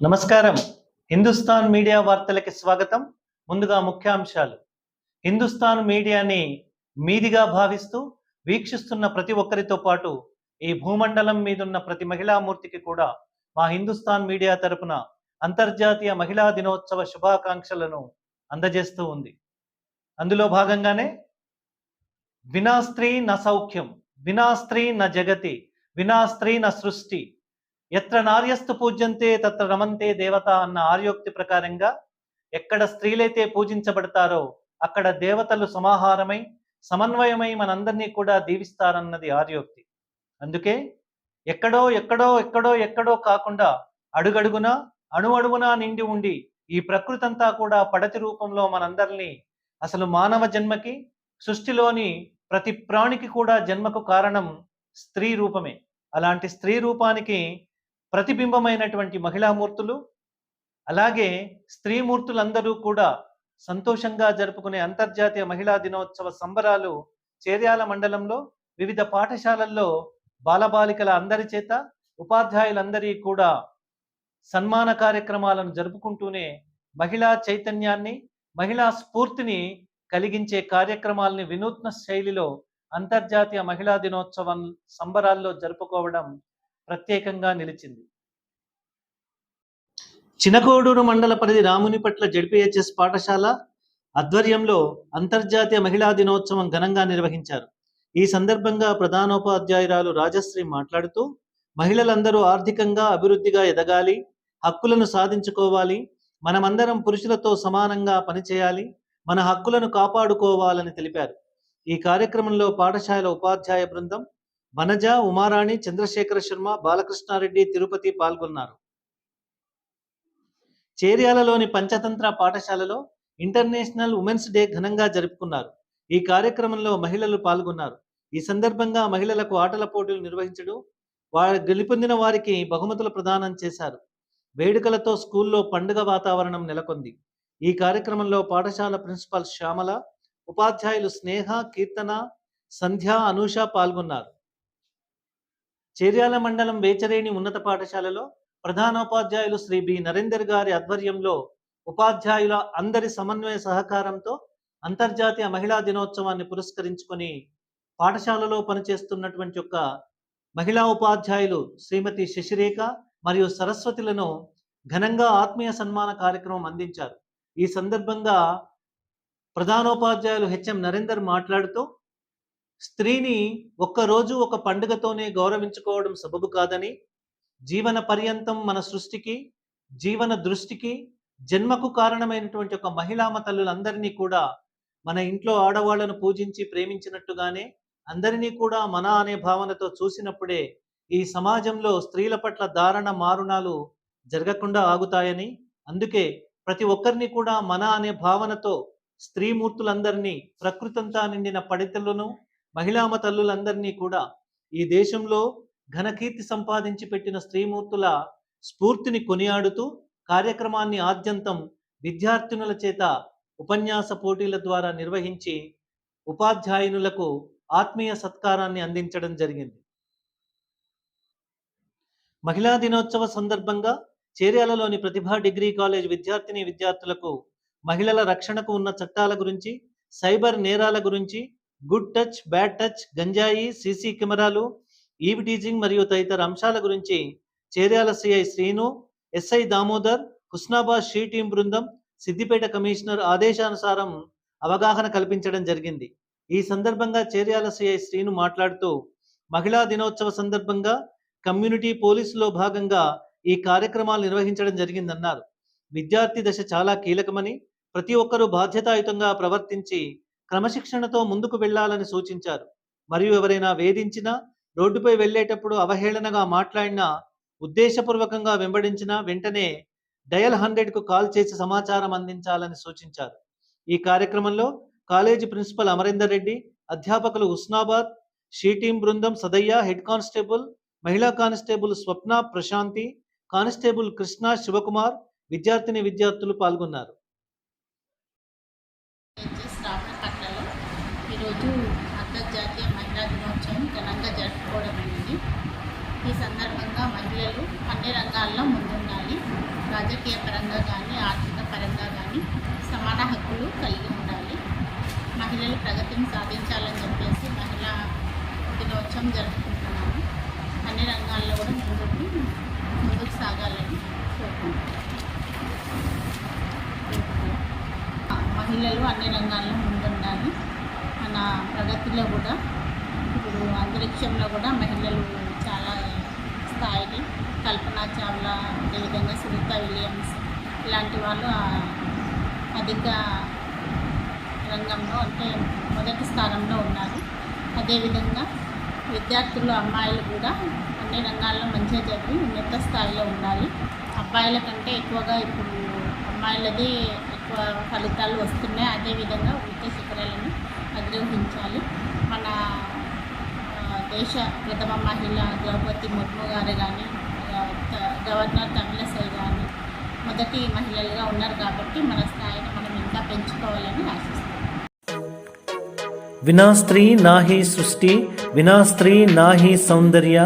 నమస్కారం. హిందుస్థాన్ మీడియా వార్తలకి స్వాగతం. ముందుగా ముఖ్యాంశాలు. హిందుస్థాన్ మీడియాని మీదిగా భావిస్తూ వీక్షిస్తున్న ప్రతి ఒక్కరితో పాటు ఈ భూమండలం మీదున్న ప్రతి మహిళామూర్తికి కూడా మా హిందుస్థాన్ మీడియా తరపున అంతర్జాతీయ మహిళా దినోత్సవ శుభాకాంక్షలను అందజేస్తూ ఉంది. అందులో భాగంగానే వినా స్త్రీ న సౌఖ్యం వినా స్త్రీ న జగతి వినా స్త్రీ న సృష్టి ఎత్ర నార్యస్తు పూజ్యంతే తత్ర రమంతే దేవత అన్న ఆర్యోక్తి ప్రకారంగా ఎక్కడ స్త్రీలైతే పూజించబడతారో అక్కడ దేవతలు సమాహారమై సమన్వయమై మనందరినీ కూడా దీవిస్తారన్నది ఆర్యోక్తి. అందుకే ఎక్కడో ఎక్కడో ఎక్కడో ఎక్కడో కాకుండా అడుగడుగున అణు అణువునా నిండి ఉండి ఈ ప్రకృతి అంతా కూడా పడతి రూపంలో మనందరినీ అసలు మానవ జన్మకి సృష్టిలోని ప్రతి ప్రాణికి కూడా జన్మకు కారణం స్త్రీ రూపమే. అలాంటి స్త్రీ రూపానికి ప్రతిబింబమైనటువంటి మహిళామూర్తులు అలాగే స్త్రీమూర్తులందరూ కూడా సంతోషంగా జరుపుకునే అంతర్జాతీయ మహిళా దినోత్సవ సంబరాలు చేర్యాల మండలంలో వివిధ పాఠశాలల్లో బాలబాలికల అందరి చేత ఉపాధ్యాయులందరి కూడా సన్మాన కార్యక్రమాలను జరుపుకుంటూనే మహిళా చైతన్యాన్ని మహిళా స్ఫూర్తిని కలిగించే కార్యక్రమాల్ని వినూత్న శైలిలో అంతర్జాతీయ మహిళా దినోత్సవం సంబరాల్లో జరుపుకోవడం ప్రత్యేకంగా నిలిచింది. చినకోడూరు మండల పరిధి రాముని పట్ల జడ్పీహెచ్ఎస్ పాఠశాల ఆధ్వర్యంలో అంతర్జాతీయ మహిళా దినోత్సవం ఘనంగా నిర్వహించారు. ఈ సందర్భంగా ప్రధానోపాధ్యాయురాలు రాజశ్రీ మాట్లాడుతూ మహిళలందరూ ఆర్థికంగా అభివృద్ధిగా ఎదగాలి హక్కులను సాధించుకోవాలి మనమందరం పురుషులతో సమానంగా పనిచేయాలి మన హక్కులను కాపాడుకోవాలని తెలిపారు. ఈ కార్యక్రమంలో పాఠశాల ఉపాధ్యాయ బృందం వనజ ఉమారాణి చంద్రశేఖర శర్మ బాలకృష్ణారెడ్డి తిరుపతి పాల్గొన్నారు. చేర్యాలలోని పంచతంత్ర పాఠశాలలో ఇంటర్నేషనల్ ఉమెన్స్ డే ఘనంగా జరుపుకున్నారు. ఈ కార్యక్రమంలో మహిళలు పాల్గొన్నారు. ఈ సందర్భంగా మహిళలకు ఆటల పోటీలు నిర్వహించడం వారు గెలుపొందిన వారికి బహుమతులు ప్రదానం చేశారు. వేడుకలతో స్కూల్లో పండుగ వాతావరణం నెలకొంది. ఈ కార్యక్రమంలో పాఠశాల ప్రిన్సిపాల్ శ్యామల ఉపాధ్యాయులు స్నేహ కీర్తన సంధ్య అనూష పాల్గొన్నారు. చేర్యాల మండలం వేచరేణి ఉన్నత పాఠశాలలో ప్రధానోపాధ్యాయులు శ్రీ బి. నరేందర్ గారి ఆధ్వర్యంలో ఉపాధ్యాయుల అందరి సమన్వయ సహకారంతో అంతర్జాతీయ మహిళా దినోత్సవాన్ని పురస్కరించుకొని పాఠశాలలో పనిచేస్తున్నటువంటి యొక్క మహిళా ఉపాధ్యాయులు శ్రీమతి శశిరేఖ మరియు సరస్వతులను ఘనంగా ఆత్మీయ సన్మాన కార్యక్రమం అందించారు. ఈ సందర్భంగా ప్రధానోపాధ్యాయులు హెచ్ఎం నరేందర్ మాట్లాడుతూ స్త్రీని ఒక్కరోజు ఒక పండుగతోనే గౌరవించుకోవడం సబబు కాదని జీవన పర్యంతం మన సృష్టికి జీవన దృష్టికి జన్మకు కారణమైనటువంటి ఒక మహిళామ తల్లులందరినీ కూడా మన ఇంట్లో ఆడవాళ్ళను పూజించి ప్రేమించినట్టుగానే అందరినీ కూడా మన అనే భావనతో చూసినప్పుడే ఈ సమాజంలో స్త్రీల పట్ల దారుణ మారుణాలు జరగకుండా ఆగుతాయని అందుకే ప్రతి ఒక్కరిని కూడా మన అనే భావనతో స్త్రీమూర్తులందరినీ ప్రకృతంతా నిండిన పడితలను మహిళామ తల్లులందరినీ కూడా ఈ దేశంలో ఘనకీర్తి సంపాదించి పెట్టిన స్త్రీమూర్తుల స్ఫూర్తిని కొనియాడుతూ కార్యక్రమాన్ని ఆద్యంతం విద్యార్థినుల చేత ఉపన్యాస పోటీల ద్వారా నిర్వహించి ఉపాధ్యాయునులకు ఆత్మీయ సత్కారాన్ని అందించడం జరిగింది. మహిళా దినోత్సవ సందర్భంగా చేర్యాలలోని ప్రతిభా డిగ్రీ కాలేజ్ విద్యార్థిని విద్యార్థులకు మహిళల రక్షణకు ఉన్న చట్టాల గురించి సైబర్ నేరాల గురించి గుడ్ టచ్ బ్యాడ్ టచ్ గంజాయి సీసీ కెమెరాలు ఈవ్ టీజింగ్ మరియు తదితర అంశాల గురించి Cheryal CI Srinu SI Damodar Husnabad she team బృందం సిద్దిపేట కమిషనర్ ఆదేశానుసారం అవగాహన కల్పించడం జరిగింది. ఈ సందర్భంగా చేర్యాల సిఐ శ్రీను మాట్లాడుతూ మహిళా దినోత్సవ సందర్భంగా కమ్యూనిటీ పోలీసులో భాగంగా ఈ కార్యక్రమాలు నిర్వహించడం జరిగిందన్నారు. విద్యార్థి దశ చాలా కీలకమని ప్రతి ఒక్కరూ బాధ్యతాయుతంగా ప్రవర్తించి క్రమశిక్షణతో ముందుకు వెళ్ళాలని సూచించారు. మరియు ఎవరైనా వేధించినా రోడ్డుపై వెళ్ళేటప్పుడు అవహేళనగా మాట్లాడినా ఉద్దేశపూర్వకంగా వెంబడించినా వెంటనే డయల్ హండ్రెడ్కు కాల్ చేసి సమాచారం అందించాలని సూచించారు. ఈ కార్యక్రమంలో కాలేజీ ప్రిన్సిపల్ అమరేందర్ రెడ్డి అధ్యాపకులు ఉస్నాబాద్ షీటీం బృందం సదయ్య హెడ్ కానిస్టేబుల్ మహిళా కానిస్టేబుల్ స్వప్న ప్రశాంతి కానిస్టేబుల్ కృష్ణ శివకుమార్ విద్యార్థిని విద్యార్థులు పాల్గొన్నారు హెచ్ఎస్ రామపట్లలో ఈరోజు అంతర్జాతీయ మహిళా దినోత్సవం ఘనంగా జరుపుకోవడం అయింది ఈరోజు అంతర్జాతీయ మహిళా దినోత్సవం సందర్భంగా చేర్యాల మండలంలోని ప్రతిభా డిగ్రీ కాలేజ్ విద్యార్థిని విద్యార్థులకు మహిళా ఘనంగా జరుపుకోవడం ఈ సందర్భంగా మహిళలు అన్ని రంగాల్లో ముందుండాలి. రాజకీయ పరంగా కానీ ఆర్థిక పరంగా కానీ సమాన హక్కులు కలిగి ఉండాలి. మహిళలు ప్రగతిని సాధించాలని చెప్పేసి మహిళా దినోత్సవం జరుపుకుంటున్నాము. అన్ని రంగాల్లో కూడా ముందుకు ముందుకు సాగాలని కోరుకుంటున్నాం మహిళలు అన్ని రంగాల్లో ముందుండాలి. మన ప్రగతిలో కూడా అంతరిక్షంలో కూడా మహిళలు చాలా స్థాయిని కల్పనా చావ్లా అదేవిధంగా సునీత విలియమ్స్ ఇలాంటి వాళ్ళు అధిక రంగంలో అంటే మొదటి స్థానంలో ఉన్నారు. అదేవిధంగా విద్యార్థులు అమ్మాయిలు కూడా అన్ని రంగాల్లో మంచిగా చదివి ఉన్నత స్థాయిలో ఉండాలి. అబ్బాయిల కంటే ఎక్కువగా ఇప్పుడు అమ్మాయిలది ఎక్కువ ఫలితాలు వస్తున్నాయి. అదేవిధంగా ఉన్నత శిఖరాలను అధిరోహించాలి. మన దేశ ప్రథమ మహిళ ద్రౌపది ముర్ము గారు కానీ గవర్నర్ తమిళసై గారు మొదటి మహిళలుగా ఉన్నారు కాబట్టి మన స్థాయిని మనం ఇంకా పెంచుకోవాలని ఆశిస్తున్నాం. వినాస్త్రీ నాహి సృష్టి వినాస్త్రీ నాహి సౌందర్య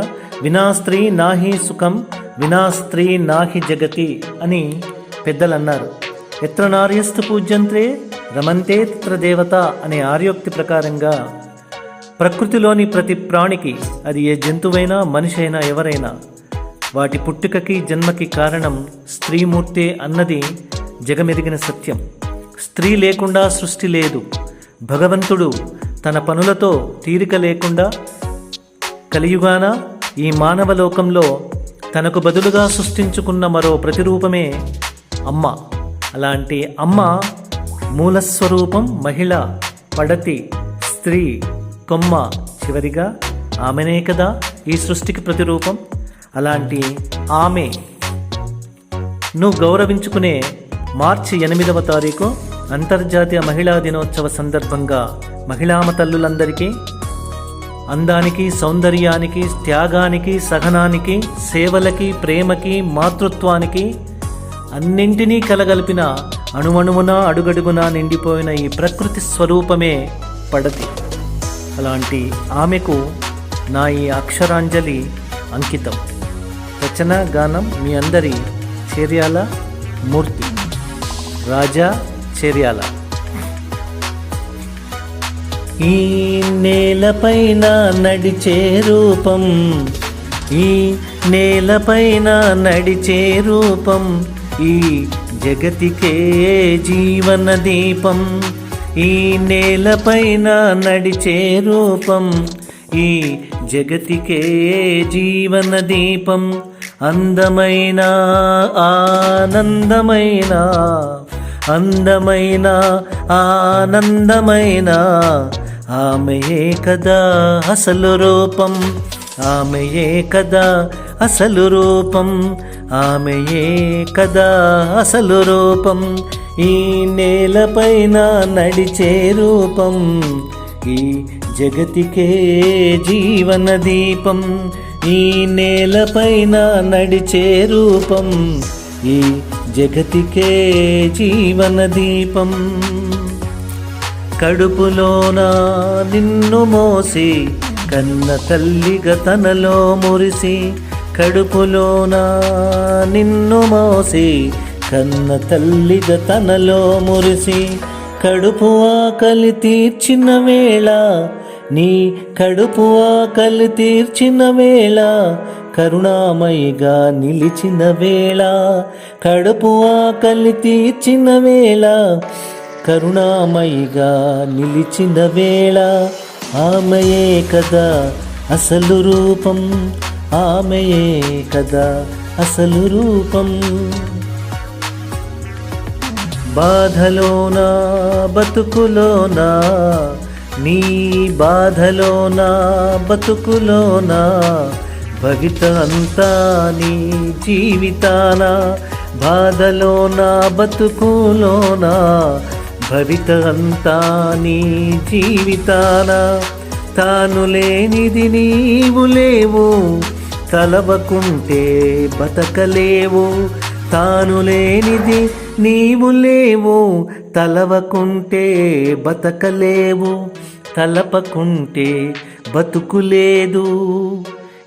వినాస్త్రీ నాహి సుఖం వినాస్త్రీ నాహి జగతి అని పెద్దలు అన్నారు ఎత్ర నార్యస్తు పూజ్యంత్రే రమంతే తత్ర దేవత అనే ఆర్యోక్తి ప్రకారంగా ప్రకృతిలోని ప్రతి ప్రాణికి అది ఏ జంతువైనా మనిషి అయినా ఎవరైనా. వాటి పుట్టుకకి జన్మకి కారణం స్త్రీమూర్తే అన్నది జగమెరిగిన సత్యం. స్త్రీ లేకుండా సృష్టి లేదు. భగవంతుడు తన పనులతో తీరిక లేకుండా కలియుగాన ఈ మానవ లోకంలో తనకు బదులుగా సృష్టించుకున్న మరో ప్రతిరూపమే అమ్మ. అలాంటి అమ్మ మూలస్వరూపం మహిళ పడతి స్త్రీ. కొమ్మ చివరిగా ఆమెనే కదా ఈ సృష్టికి ప్రతిరూపం? అలాంటి ఆమె నువ్వు గౌరవించుకునే మార్చి ఎనిమిదవ తారీఖు అంతర్జాతీయ మహిళా దినోత్సవ సందర్భంగా మహిళామ తల్లులందరికీ అందానికి సౌందర్యానికి త్యాగానికి సహనానికి సేవలకి ప్రేమకి మాతృత్వానికి అన్నింటినీ కలగలిపిన అణువణువున అడుగడుగునా నిండిపోయిన ఈ ప్రకృతి స్వరూపమే పడతి. అలాంటి ఆమెకు నా ఈ అక్షరాంజలి అంకితం. రచన గానం మీ అందరి చేర్యాల మూర్తి. రాజా చేర్యాల. ఈ నేలపైన నడిచే రూపం ఈ నేలపైన నడిచే రూపం ఈ జగతికే జీవన దీపం ఈ నేలపైన నడిచే రూపం ఈ జగతికే జీవన దీపం అందమైన ఆనందమైన అందమైన ఆనందమైన. ఆమెయే కదా అసలు రూపం? ఆమెయే కదా అసలు రూపం? ఆమెయే కదా అసలు రూపం. ఈ నేలపైన నడిచే రూపం. ఈ జగతికే జీవన దీపం. ఈ నేలపైన నడిచే రూపం. ఈ జగతికే జీవన దీపం. కడుపులోన నిన్ను మోసి కన్న తల్లిగా తనలో మురిసి కడుపులోన నిన్ను మోసి కన్న తల్లిగా తనలో మురిసి కడుపు ఆకలి తీర్చిన వేళ నీ కడుపు ఆకలి తీర్చిన వేళ కరుణామయిగా నిలిచిన వేళ కడుపు ఆకలి తీర్చిన వేళ కరుణామయిగా నిలిచిన వేళ ఆమయే కదా అసలు రూపం. ఆమెయే కదా అసలు రూపం. బాధలోనా బతుకులోనా? నీ బాధలోనా బతుకులోనా? భవిత అంతా నీ జీవితాన? బాధలోనా బతుకులోనా? భవిత అంతా నీ జీవితాన? తాను లేనిది నీవు లేవు తలవకుంటే బతకలేవు. తాను లేనిది నీవు లేవు. తలవకుంటే బతకలేవు. తలపకుంటే బతుకులేదు.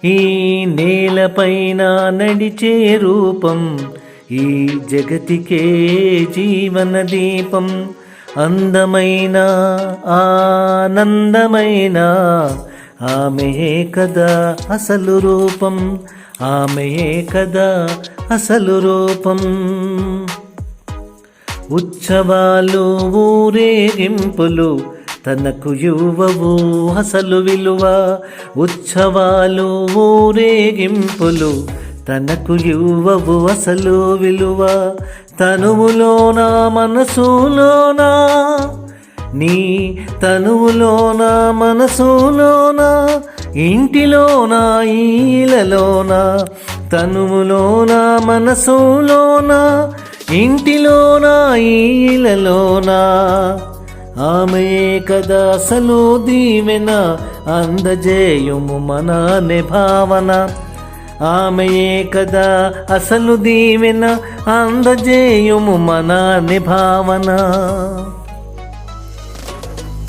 ఈ నేలపైన నడిచే రూపం ఈ జగతికే జీవన దీపం. అందమైన ఆనందమైన ఆమెయే కదా అసలు రూపం ఆమెయే కదా అసలు రూపం. ఉత్సవాలు ఊరేగింపులు తనకు యువవు అసలు విలువ. ఉత్సవాలు ఊరేగింపులు తనకు యువవు అసలు విలువ. తనువులోనా మనసులోనా? నీ తనువులోన మనసులోన ఇంటిలోన ఈలలోన తనువులోన మనసులోన ఇంటిలోన ఈలలోన ఆమె కదా అసలు దీవెన అందజేయుము మన భావన. ఆమెయే కదా అసలు దీవెన అందజేయుము మన భావన.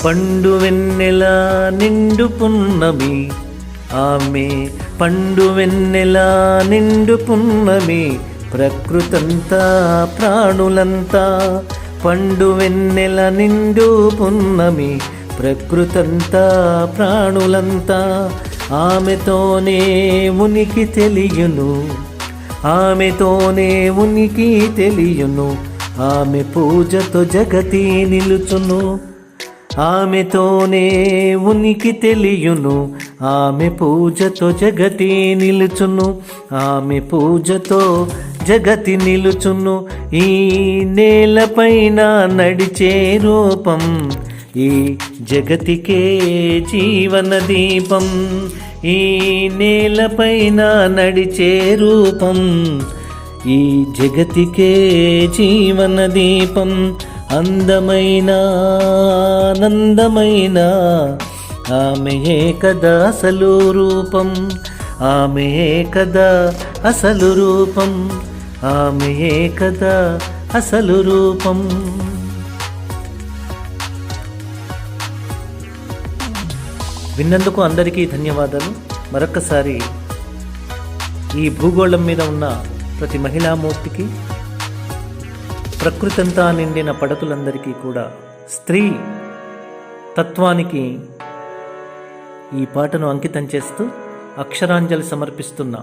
పండు వెన్నెల నిండు పున్నమి. ఆమె పండు వెన్నెల నిండు పున్నమి. ప్రకృతంతా ప్రాణులంతా పండు వెన్నెల నిండు పున్నమి. ప్రకృతంతా ప్రాణులంతా ఆమెతోనే ఉనికి తెలియను. ఆమెతోనే ఉనికి తెలియను. ఆమె పూజతో జగతి నిలుచును. ఆమెతోనే ఉనికి తెలియును. ఆమె పూజతో జగతి నిలుచును. ఆమె పూజతో జగతి నిలుచును. ఈ నేలపైన నడిచే రూపం ఈ జగతికే జీవన దీపం ఈ నేలపైన నడిచే రూపం ఈ జగతికే జీవన దీపం. అందమైన ఆనందమైన. ఆమెయే కదా అసలు రూపం. ఆమెయే కదా అసలు రూపం. ఆమెయే కదా అసలు రూపం. విన్నందుకు అందరికీ ధన్యవాదాలు. మరొక్కసారి ఈ భూగోళం మీద ఉన్న ప్రతి మహిళామూర్తికి ప్రకృతంతా నిండిన పడతులందరికీ కూడా స్త్రీ తత్వానికి ఈ పాటను అంకితం చేస్తూ అక్షరాంజలి సమర్పిస్తున్నా